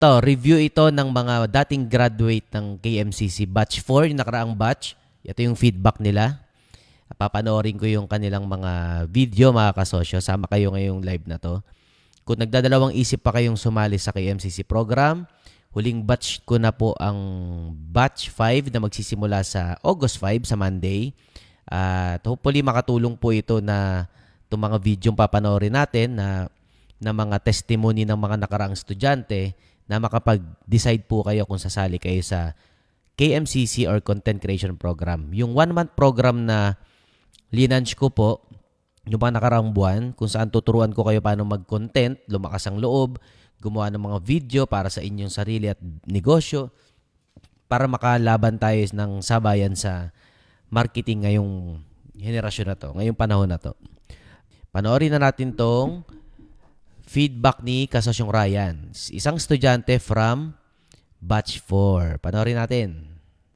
To, review ito ng mga dating graduate ng KMCC Batch 4, yung nakaraang batch. Ito yung feedback nila. Papanoorin ko yung kanilang mga video, mga kasosyo. Sama kayo ngayong live na to. Kung nagdadalawang isip pa kayong sumali sa KMCC program, huling batch ko na po ang batch 5 na magsisimula sa August 5 sa Monday. At hopefully makatulong po ito na itong mga video papanoorin natin na na mga testimony ng mga nakaraang estudyante na makapag-decide po kayo kung sasali kayo sa KMCC or Content Creation Program. Yung one-month program na linunch ko po, yung mga nakaraang buwan, kung saan tuturuan ko kayo paano mag-content, lumakas ang loob, gumawa ng mga video para sa inyong sarili at negosyo, para makalaban tayo ng sabayan sa marketing ngayong henerasyon na to, ngayong panahon na to. Panoorin na natin tong feedback ni Kasosyong Ryan, isang estudyante from Batch 4. Panoorin natin.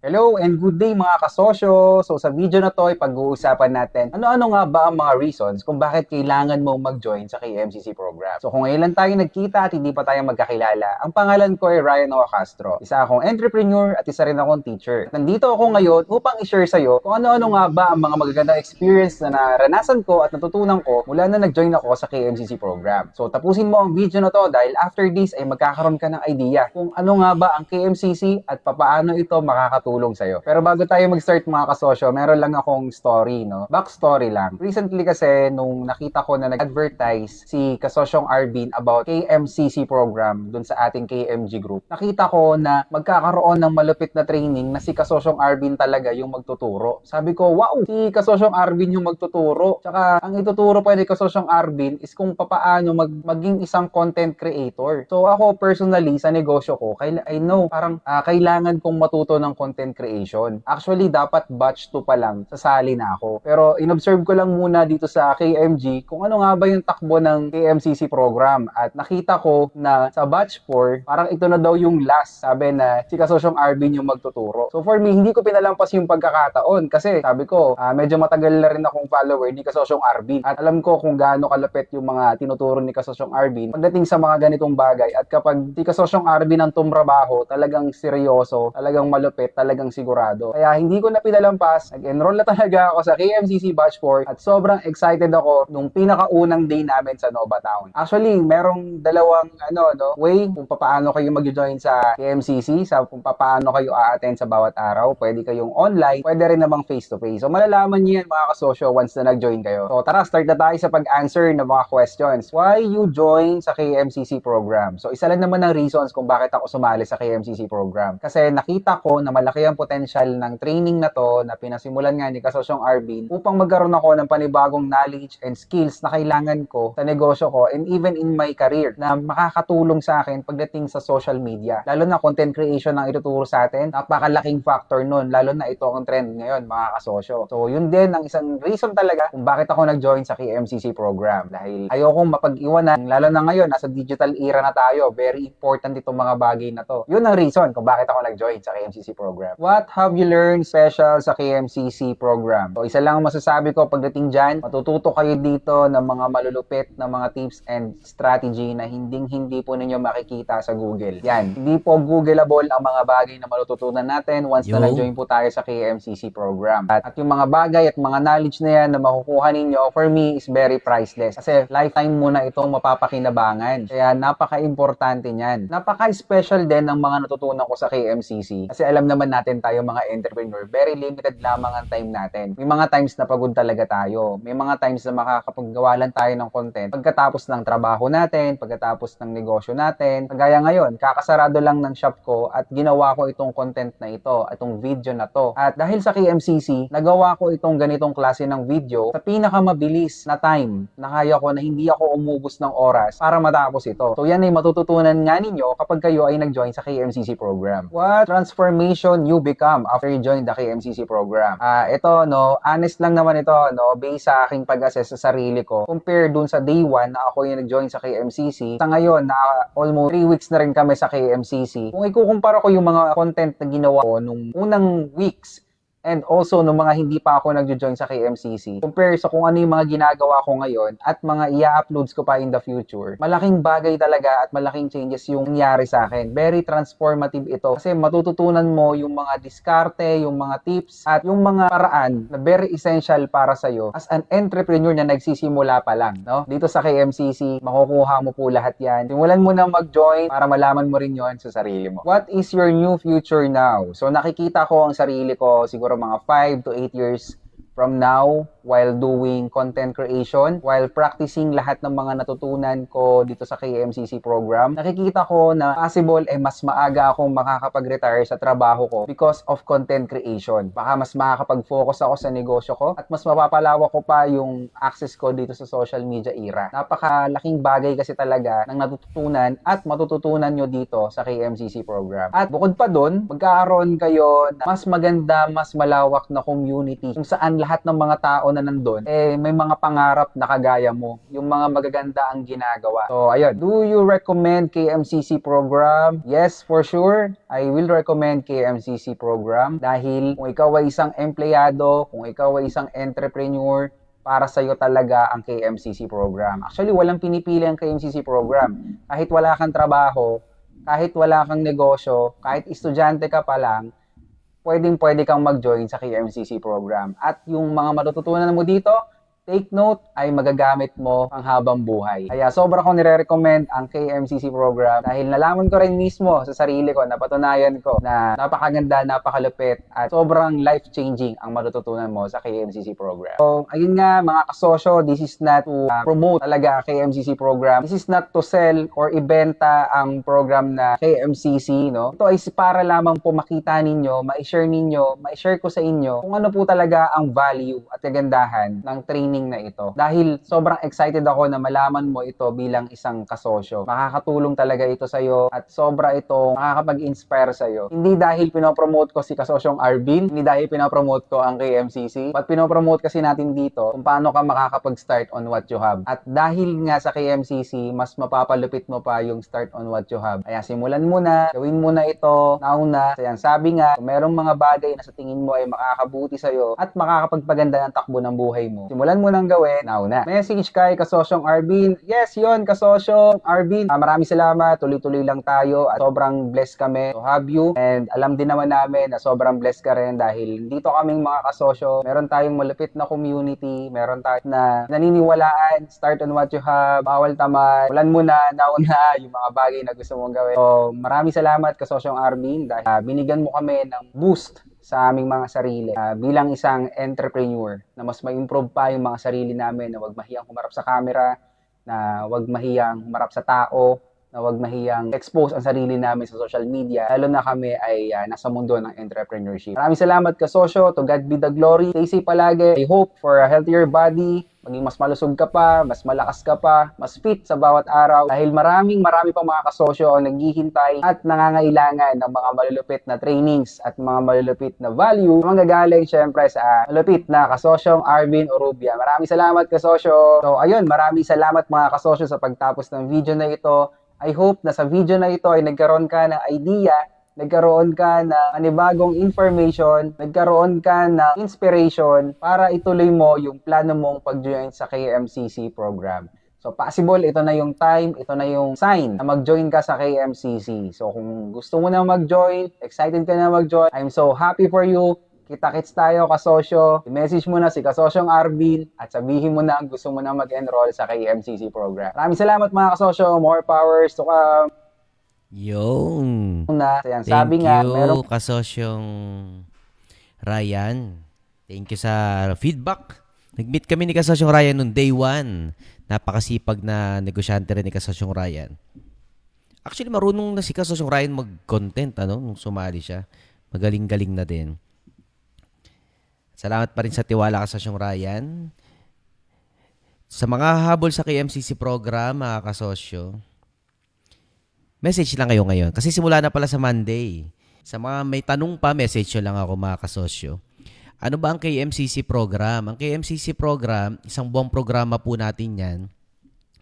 Hello and good day mga kasosyo! So sa video na to ay pag-uusapan natin ano-ano nga ba ang mga reasons kung bakit kailangan mo mag-join sa KMCC program. So kung ngayon lang tayo nagkita at hindi pa tayo magkakilala, ang pangalan ko ay Ryan Noah Castro. Isa akong entrepreneur at isa rin akong teacher. At nandito ako ngayon upang i-share sa iyo kung ano-ano nga ba ang mga magagandang experience na naranasan ko at natutunan ko mula na nag-join ako sa KMCC program. So tapusin mo ang video na to dahil after this ay magkakaroon ka ng idea kung ano nga ba ang KMCC at papaano ito makakatulong sa'yo. Pero bago tayo mag-start mga kasosyo, meron lang akong story, no? Backstory lang. Recently kasi, nung nakita ko na nag-advertise si Kasosyong Arvin about KMCC program dun sa ating KMG group, nakita ko na magkakaroon ng malupit na training na si Kasosyong Arvin talaga yung magtuturo. Sabi ko, wow, si Kasosyong Arvin yung magtuturo. Tsaka, ang ituturo pa ni Kasosyong Arvin is kung papaano mag maging isang content creator. So, ako personally, sa negosyo ko, I know, parang ah, kailangan kong matuto ng content creation. Actually, dapat batch 2 pa lang, sasali na ako. Pero inobserve ko lang muna dito sa KMG kung ano nga ba yung takbo ng KMCC program. At nakita ko na sa batch 4, parang ito na daw yung last. Sabi na si Kasosyong Arvin yung magtuturo. So for me, hindi ko pinalampas yung pagkakataon kasi sabi ko, ah, medyo matagal na rin akong follower ni Kasosyong Arvin. At alam ko kung gaano kalapit yung mga tinuturo ni Kasosyong Arvin pagdating sa mga ganitong bagay. At kapag si Kasosyong Arvin ang tumrabaho, talagang seryoso, talagang malupit, talagang sigurado. Kaya hindi ko na pinalampas, nag-enroll na talaga ako sa KMCC Batch 4 at sobrang excited ako nung pinakaunang day namin sa Nova Town. Actually, merong dalawang ano no, way kung paano kayo mag-join sa KMCC, sa kung paano kayo a-attend sa bawat araw. Pwede kayong online, pwede rin namang face-to-face. So malalaman niyo yan mga kasosyo once na nag-join kayo. So tara, start na tayo sa pag-answer ng mga questions. Why you join sa KMCC program? So isa lang naman ng reasons kung bakit ako sumali sa KMCC program. Kasi nakita ko na malaki ang potential ng training na to na pinasimulan nga ni Kasosyong Arvin upang magkaroon ako ng panibagong knowledge and skills na kailangan ko sa negosyo ko and even in my career na makakatulong sa akin pagdating sa social media. Lalo na content creation ang ituturo sa atin, napakalaking factor nun. Lalo na ito ang trend ngayon, mga kasosyo. So, yun din ang isang reason talaga kung bakit ako nag-join sa KMCC program. Dahil ayokong mapag-iwanan, lalo na ngayon, nasa digital era na tayo. Very important itong mga bagay na to. Yun ang reason kung bakit ako nag-join sa KMCC program. What have you learned special sa KMCC program? So, isa lang ang masasabi ko pagdating dyan, matututo kayo dito ng mga malulupit na mga tips and strategy na hinding-hindi po ninyo makikita sa Google. Yan, hindi po Googleable ang mga bagay na matututunan natin once Yo. na nag-join po tayo sa KMCC program. At, at yung mga bagay at mga knowledge na yan na makukuha ninyo, for me, is very priceless. Kasi lifetime muna itong mapapakinabangan. Kaya napaka-importante niyan. Napaka-special din ng mga natutunan ko sa KMCC. Kasi alam naman natin tayo mga entrepreneur, very limited lamang ang time natin. May mga times na pagod talaga tayo. May mga times na makakapaggawa lang tayo ng content pagkatapos ng trabaho natin, pagkatapos ng negosyo natin. Kagaya ngayon, kakasarado lang ng shop ko at ginawa ko itong content na ito, itong video na to. At dahil sa KMCC, nagawa ko itong ganitong klase ng video sa pinakamabilis na time na kaya ko na hindi ako umubos ng oras para matapos ito. So yan ay matututunan nga ninyo kapag kayo ay nag-join sa KMCC program. What transformation you become after you join the KMCC program? Ah, ito no, honest lang naman ito no, based sa aking pag-assess sa sarili ko. Compare dun sa day 1 na ako yung nag-join sa KMCC. Sa ngayon na almost 3 weeks na rin kami sa KMCC. Kung ikukumpara ko yung mga content na ginawa ko nung unang weeks and also nung mga hindi pa ako nagjo-join sa KMCC, compare sa kung ano yung mga ginagawa ko ngayon at mga i-uploads ko pa in the future, malaking bagay talaga at malaking changes yung nangyari sa akin. Very transformative ito kasi matututunan mo yung mga diskarte, yung mga tips at yung mga paraan na very essential para sa iyo as an entrepreneur na nagsisimula pa lang, no? Dito sa KMCC, makukuha mo po lahat 'yan. Simulan mo na mag-join para malaman mo rin 'yon sa sarili mo. What is your new future now? So nakikita ko ang sarili ko siguro mga 5 to 8 years from now while doing content creation, while practicing lahat ng mga natutunan ko dito sa KMCC program, nakikita ko na possible eh mas maaga akong makakapag-retire sa trabaho ko because of content creation. Baka mas makakapag-focus ako sa negosyo ko at mas mapapalawak ko pa yung access ko dito sa social media era. Napakalaking bagay kasi talaga ng natututunan at matututunan nyo dito sa KMCC program. At bukod pa doon, magkakaroon kayo ng mas maganda, mas malawak na community kung saan lahat ng mga tao na nandun, eh may mga pangarap na kagaya mo, yung mga magaganda ang ginagawa. So, ayun. Do you recommend KMCC program? Yes, for sure. I will recommend KMCC program dahil kung ikaw ay isang empleyado, kung ikaw ay isang entrepreneur, para sa iyo talaga ang KMCC program. Actually, walang pinipili ang KMCC program. Kahit wala kang trabaho, kahit wala kang negosyo, kahit estudyante ka pa lang, pwedeng pwede kang mag-join sa KMCC program. At yung mga matututunan mo dito, take note, ay magagamit mo ang habang buhay. Kaya sobra ko nire-recommend ang KMCC program dahil nalaman ko rin mismo sa sarili ko, napatunayan ko na napakaganda, napakalupit at sobrang life-changing ang matututunan mo sa KMCC program. So, ayun nga mga kasosyo, this is not to uh, promote talaga KMCC program. This is not to sell or ibenta ang program na KMCC, no? Ito ay para lamang po makita ninyo, ma-share ninyo, ma-share ko sa inyo kung ano po talaga ang value at kagandahan ng training na ito. Dahil sobrang excited ako na malaman mo ito bilang isang kasosyo. Makakatulong talaga ito sa iyo at sobra itong makakapag-inspire sa iyo. Hindi dahil pinopromote ko si kasosyong Arvin, hindi dahil pinopromote ko ang KMCC, but pinopromote kasi natin dito kung paano ka makakapag-start on what you have. At dahil nga sa KMCC, mas mapapalupit mo pa yung start on what you have. Kaya simulan mo na, gawin mo na ito, nauna. Kaya sabi nga, merong mga bagay na sa tingin mo ay makakabuti sa iyo at makakapagpaganda ng takbo ng buhay mo, simulan mo nang gawin, nauna. Message kay kasosyong Arvin. Yes, yon kasosyong Arvin. Ah, maraming salamat. Tuloy-tuloy lang tayo at sobrang blessed kami to have you. And alam din naman namin na sobrang blessed ka rin dahil dito kaming mga kasosyo, meron tayong malupit na community, meron tayong na naniniwalaan, start on what you have, bawal tamad, ulan mo na, nauna yung mga bagay na gusto mong gawin. So, maraming salamat kasosyong Arvin dahil ah, binigyan mo kami ng boost sa aming mga sarili Ah, bilang isang entrepreneur na mas ma-improve pa yung mga sarili namin na wag mahiyang humarap sa camera, na wag mahiyang humarap sa tao, na wag mahiyang expose ang sarili namin sa social media, lalo na kami ay ah, nasa mundo ng entrepreneurship. Maraming salamat kasosyo, to God be the glory. Stay safe palagi. I hope for a healthier body, maging mas malusog ka pa, mas malakas ka pa, mas fit sa bawat araw dahil maraming marami pang mga kasosyo ang naghihintay at nangangailangan ng mga malulupit na trainings at mga malulupit na value na manggagaling syempre sa malupit na kasosyong Arvin Orubia. Maraming salamat kasosyo. So ayun, maraming salamat mga kasosyo sa pagtapos ng video na ito. I hope na sa video na ito ay nagkaroon ka ng idea nagkaroon ka ng anibagong information, nagkaroon ka ng inspiration para ituloy mo yung plano mong pag-join sa KMCC program. So possible, ito na yung time, ito na yung sign na mag-join ka sa KMCC. So kung gusto mo na mag-join, excited ka na mag-join, I'm so happy for you. Kita-kits tayo kasosyo. I-message mo na si kasosyong Arvin at sabihin mo na ang gusto mo na mag-enroll sa KMCC program. Maraming salamat mga kasosyo. More powers to come. Yung. Na, yan, Thank sabi nga, you, meron kasosyong Ryan. Thank you sa feedback. Nag-meet kami ni kasosyong Ryan noong day one. Napakasipag na negosyante rin ni kasosyong Ryan. Actually, marunong na si kasosyong Ryan mag-content ano, nung sumali siya. Magaling-galing na din. Salamat pa rin sa tiwala kasosyong Ryan. Sa mga habol sa KMCC program, mga kasosyo, message lang kayo ngayon. Kasi simula na pala sa Monday. Sa mga may tanong pa, message nyo lang ako mga kasosyo. Ano ba ang KMCC program? Ang KMCC program, isang buong programa po natin yan.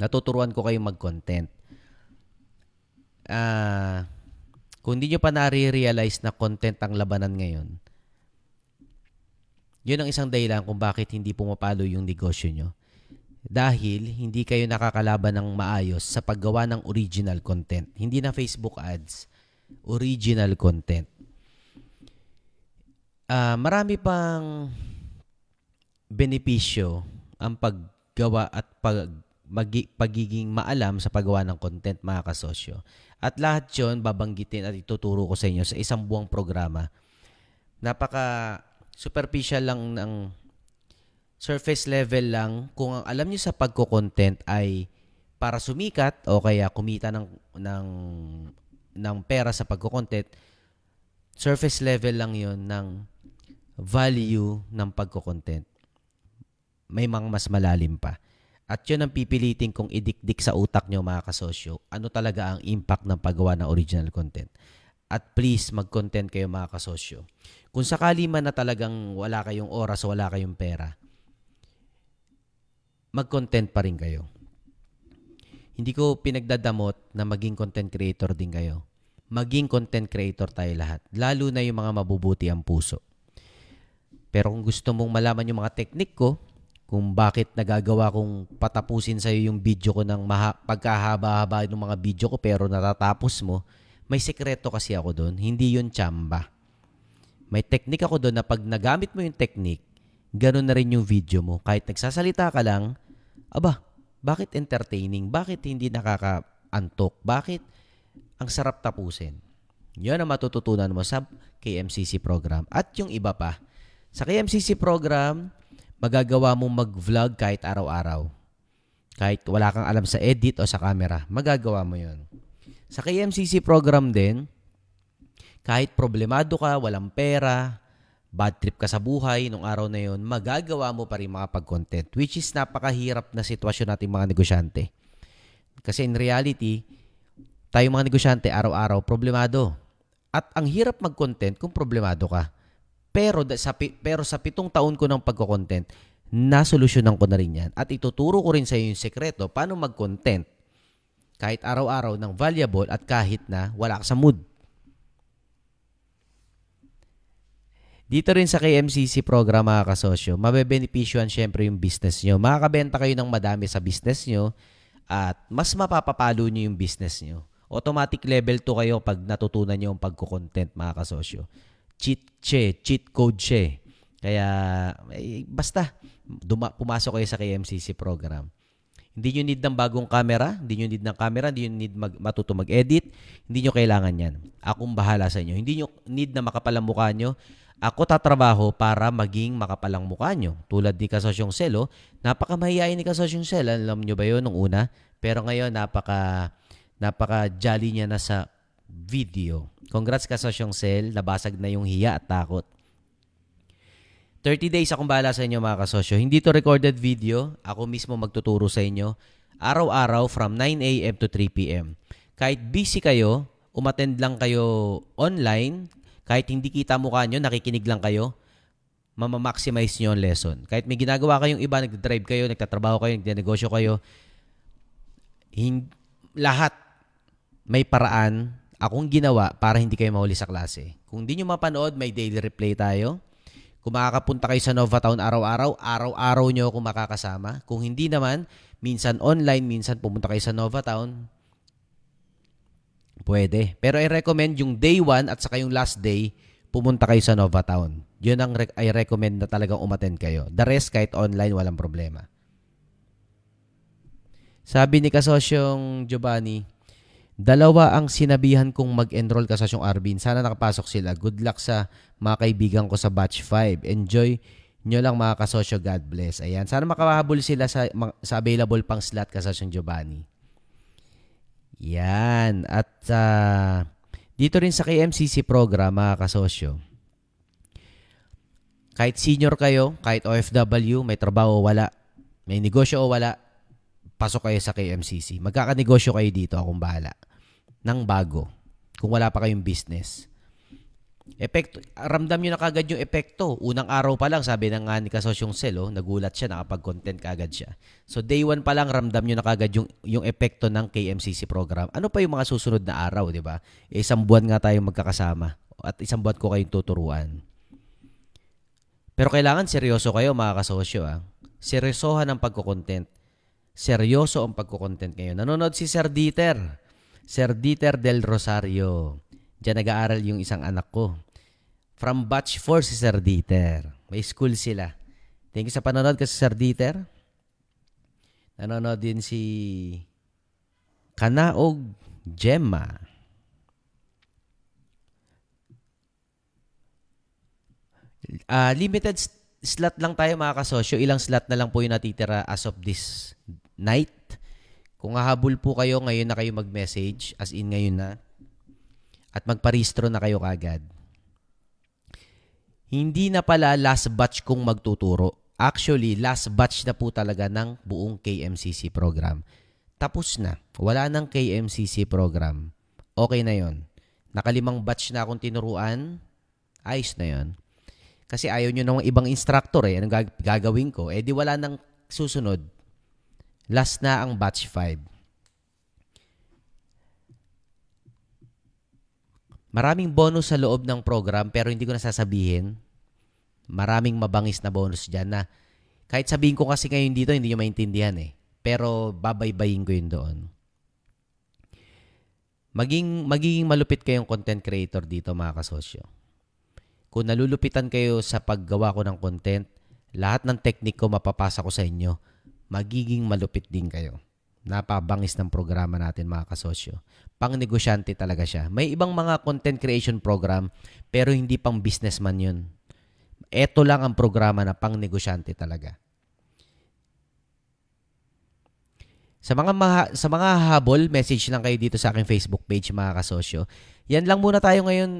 Natuturuan ko kayo mag-content. Ah, kung hindi nyo pa nare-realize na content ang labanan ngayon, Yun ang isang dahilan kung bakit hindi pumapalo yung negosyo nyo. Dahil hindi kayo nakakalaban ng maayos sa paggawa ng original content. Hindi na Facebook ads, original content. Ah, marami pang benepisyo ang paggawa at pag, magi- pagiging maalam sa paggawa ng content mga kasosyo. At lahat yon babanggitin at ituturo ko sa inyo sa isang buwang programa. Napaka superficial lang ng surface level lang. Kung ang alam niyo sa pagko-content ay para sumikat o kaya kumita ng ng ng pera sa pagko-content surface level lang 'yon ng value ng pagko-content. May mga mas malalim pa. At yun ang pipilitin kong idikdik sa utak nyo mga kasosyo. Ano talaga ang impact ng paggawa ng original content at please mag-content kayo mga kasosyo kung sakali man na talagang wala kayong oras wala kayong pera mag-content pa rin kayo. Hindi ko pinagdadamot na maging content creator din kayo. Maging content creator tayo lahat. Lalo na yung mga mabubuti ang puso. Pero kung gusto mong malaman yung mga teknik ko, kung bakit nagagawa kong patapusin sa'yo yung video ko ng maha- pagkahaba-haba ng mga video ko pero natatapos mo, may sekreto kasi ako doon. Hindi yun tsamba. May teknik ako doon na pag nagamit mo yung teknik, ganun na rin yung video mo. Kahit nagsasalita ka lang, aba, bakit entertaining? Bakit hindi nakakaantok? Bakit ang sarap tapusin? Yan ang matututunan mo sa KMCC program. At yung iba pa, sa KMCC program, magagawa mong mag-vlog kahit araw-araw. Kahit wala kang alam sa edit o sa camera, magagawa mo yon. Sa KMCC program din, kahit problemado ka, walang pera, bad trip ka sa buhay nung araw na yon, magagawa mo pa rin makapag-content, which is napakahirap na sitwasyon nating mga negosyante. Kasi in reality, tayo mga negosyante, araw-araw, problemado. At ang hirap mag-content kung problemado ka. Pero sa, pero sa pitong taon ko ng pagko-content, nasolusyonan ko na rin yan. At ituturo ko rin sa iyo yung sekreto paano mag-content kahit araw-araw ng valuable at kahit na wala ka sa mood. Dito rin sa KMCC program mga kasosyo, mabebenepisyohan syempre yung business nyo. Makakabenta kayo ng madami sa business nyo at mas mapapapalo nyo yung business nyo. Automatic level 2 kayo pag natutunan nyo yung pagko-content mga kasosyo. Cheat siya, cheat code siya. Kaya eh, basta duma- pumasok kayo sa KMCC program. Hindi nyo need ng bagong camera, hindi nyo need ng camera, hindi nyo need mag, matuto mag-edit, hindi nyo kailangan yan. Akong bahala sa inyo. Hindi nyo need na makapalang mukha nyo. Ako tatrabaho para maging makapalang mukha nyo. Tulad ni Kasosyong Selo, napakamahiyain ni Kasosyong Sel. Alam nyo ba yun nung una? Pero ngayon, napaka, napaka jolly niya na sa video. Congrats Kasosyong Sel, nabasag na yung hiya at takot. 30 days akong bahala sa inyo mga kasosyo. Hindi to recorded video. Ako mismo magtuturo sa inyo. Araw-araw from 9 a.m. to 3 p.m. Kahit busy kayo, umattend lang kayo online, kahit hindi kita mukha nyo, nakikinig lang kayo, mamamaximize nyo ang lesson. Kahit may ginagawa kayong iba, nagdadrive kayo, nagtatrabaho kayo, nagdinegosyo kayo, hin- lahat may paraan akong ginawa para hindi kayo mahuli sa klase. Kung hindi nyo mapanood, may daily replay tayo. Kung makakapunta kayo sa Novatown araw-araw, araw-araw nyo ako makakasama. Kung hindi naman, minsan online, minsan pumunta kayo sa Novatown, pwede. Pero I recommend yung day 1 at saka yung last day, pumunta kayo sa Novatown. Yun ang rec- I recommend na talagang umattend kayo. The rest, kahit online, walang problema. Sabi ni kasosyong Giovanni, dalawa ang sinabihan kong mag-enroll kasosyong Arvin. Sana nakapasok sila. Good luck sa mga kaibigan ko sa batch 5. Enjoy nyo lang mga kasosyo. God bless. Ayan. Sana makahabol sila sa, sa available pang slot kasosyong Giovanni. Yan. At ah, dito rin sa KMCC program, mga kasosyo, kahit senior kayo, kahit OFW, may trabaho o wala, may negosyo o wala, pasok kayo sa KMCC. Magkakanegosyo kayo dito, akong bahala. Nang bago. Kung wala pa kayong business. Epekto, ramdam nyo na kagad yung epekto. Unang araw pa lang, sabi ng nga ni Kasosyong Sel, oh, nagulat siya, nakapag-content kagad siya. So day one pa lang, ramdam nyo na kagad yung, yung epekto ng KMCC program. Ano pa yung mga susunod na araw, di ba? Eh, isang buwan nga tayong magkakasama. At isang buwan ko kayong tuturuan. Pero kailangan seryoso kayo mga kasosyo. Ah. Seryosohan ang pagkukontent. Seryoso ang pagkukontent ngayon. Nanonood si Sir Dieter. Sir Dieter del Rosario. Diyan nag-aaral yung isang anak ko. From batch 4 si Sir Dieter. May school sila. Thank you sa panonood kasi Sir Dieter. Nanonood din si Kanaog Gemma. Ah, limited slot lang tayo mga kasosyo. Ilang slot na lang po yung natitira as of this night. Kung hahabol po kayo, ngayon na kayo mag-message, as in ngayon na, at magparehistro na kayo kagad. Hindi na pala last batch kong magtuturo. Actually, last batch na po talaga ng buong KMCC program. Tapos na. Wala ng KMCC program. Okay na yon. Nakalimang batch na akong tinuruan. Ayos na yon. Kasi ayaw nyo ng ibang instructor eh. Anong gag- gagawin ko? Eh di wala nang susunod. Last na ang batch 5. Maraming bonus sa loob ng program pero hindi ko nasasabihin. Maraming mabangis na bonus dyan na kahit sabihin ko kasi ngayon dito hindi nyo maintindihan eh. Pero babaybayin ko yun doon. Maging, magiging malupit kayong content creator dito mga kasosyo. Kung nalulupitan kayo sa paggawa ko ng content, lahat ng technique ko mapapasa ko sa inyo, magiging malupit din kayo. Napabangis ng programa natin mga kasosyo. Pang negosyante talaga siya. May ibang mga content creation program pero hindi pang businessman yun. Ito lang ang programa na pang negosyante talaga. Sa mga maha- sa mga habol, message lang kayo dito sa aking Facebook page mga kasosyo. Yan lang muna tayo ngayon